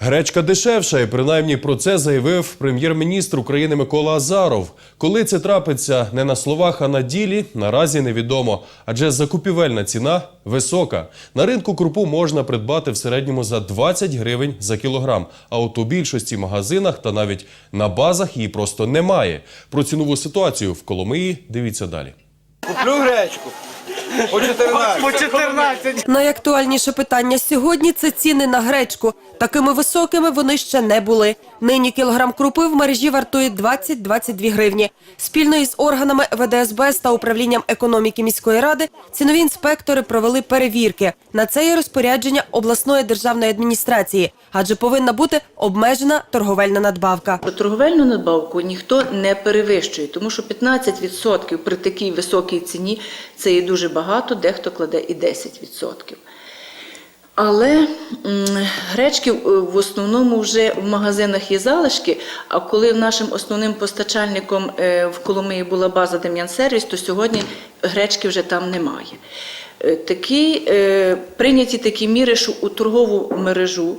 Гречка дешевша, і принаймні про це заявив прем'єр-міністр України Микола Азаров. Коли це трапиться не на словах, а на ділі, наразі невідомо. Адже закупівельна ціна висока. На ринку крупу можна придбати в середньому за 20 гривень за кілограм. А от у більшості магазинах та навіть на базах її просто немає. Про цінову ситуацію в Коломиї дивіться далі. Куплю гречку. По 14. По 14. Найактуальніше питання сьогодні це ціни на гречку. Такими високими вони ще не були. Нині кілограм крупи в мережі вартує 20-22 гривні. Спільно із органами ВДСБС та управлінням економіки міської ради цінові інспектори провели перевірки. На це є розпорядження обласної державної адміністрації, адже повинна бути обмежена торговельна надбавка. Торговельну надбавку ніхто не перевищує, тому що 15% при такій високій ціні це є дуже багато, дехто кладе і 10%. Але гречки е, в основному вже в магазинах є залишки. А коли нашим основним постачальником е, в Коломиї була база Дем'ян-сервіс, то сьогодні гречки вже там немає. Е, Такі, прийняті такі міри, що у торгову мережу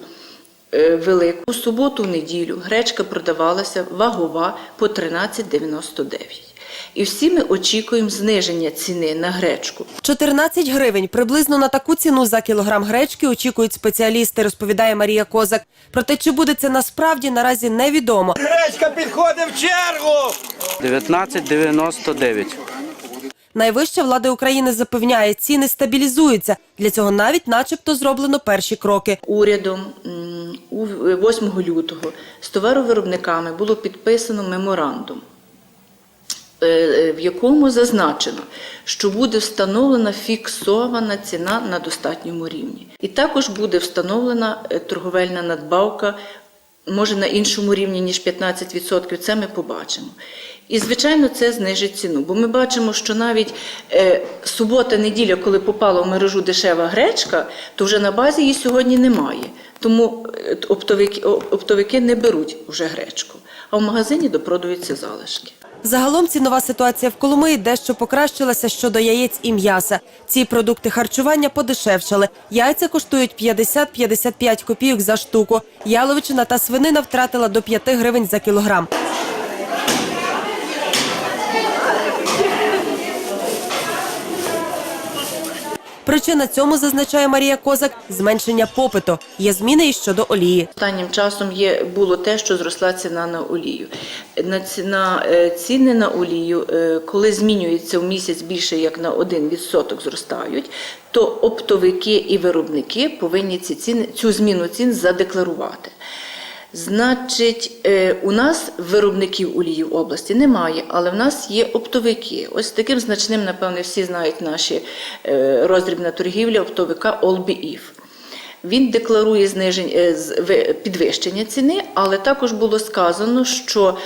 велику суботу, неділю гречка продавалася вагова по 13,99. І всі ми очікуємо зниження ціни на гречку. 14 гривень приблизно на таку ціну за кілограм гречки очікують спеціалісти, розповідає Марія Козак. Проте чи буде це насправді наразі невідомо. Гречка підходить в чергу. 19,99. Найвища влада України запевняє, ціни стабілізуються. Для цього навіть, начебто, зроблено перші кроки. Урядом у 8 лютого з товаровиробниками було підписано меморандум, в якому зазначено, що буде встановлена фіксована ціна на достатньому рівні. І також буде встановлена е, торговельна надбавка, може на іншому рівні, ніж 15%, це ми побачимо. І, звичайно, це знижить ціну, бо ми бачимо, що навіть е, субота-неділя, коли попала в мережу дешева гречка, то вже на базі її сьогодні немає. Тому е, оптовики, оптовики не беруть вже гречку, а в магазині допродуються залишки. Загалом цінова ситуація в Коломиї дещо покращилася щодо яєць і м'яса. Ці продукти харчування подешевшали. Яйця коштують 50-55 копійок за штуку. Яловичина та свинина втратила до 5 гривень за кілограм. Причина цьому зазначає Марія Козак зменшення попиту. Є зміни і щодо олії. Останнім часом є було те, що зросла ціна на олію. На ціна е, ціни на олію, е, коли змінюється в місяць більше як на 1% зростають, то оптовики і виробники повинні ці ціни цю зміну цін задекларувати. Значить, е, у нас виробників олії в області немає, але в нас є оптовики. Ось таким значним, напевне, всі знають наші е, роздрібна торгівля оптовика Олбіїв. Він декларує знижень, е, підвищення ціни, але також було сказано, що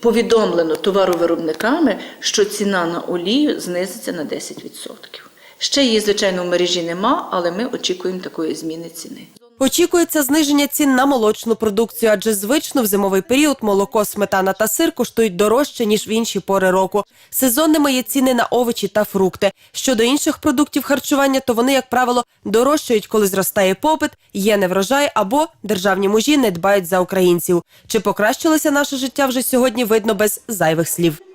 повідомлено товаровиробниками, що ціна на олію знизиться на 10%. Ще її, звичайно, в мережі нема, але ми очікуємо такої зміни ціни. Очікується зниження цін на молочну продукцію, адже звично в зимовий період молоко, сметана та сир коштують дорожче ніж в інші пори року. Сезонними є ціни на овочі та фрукти. Щодо інших продуктів харчування, то вони, як правило, дорожчають, коли зростає попит, є неврожай або державні мужі не дбають за українців. Чи покращилося наше життя вже сьогодні? Видно без зайвих слів.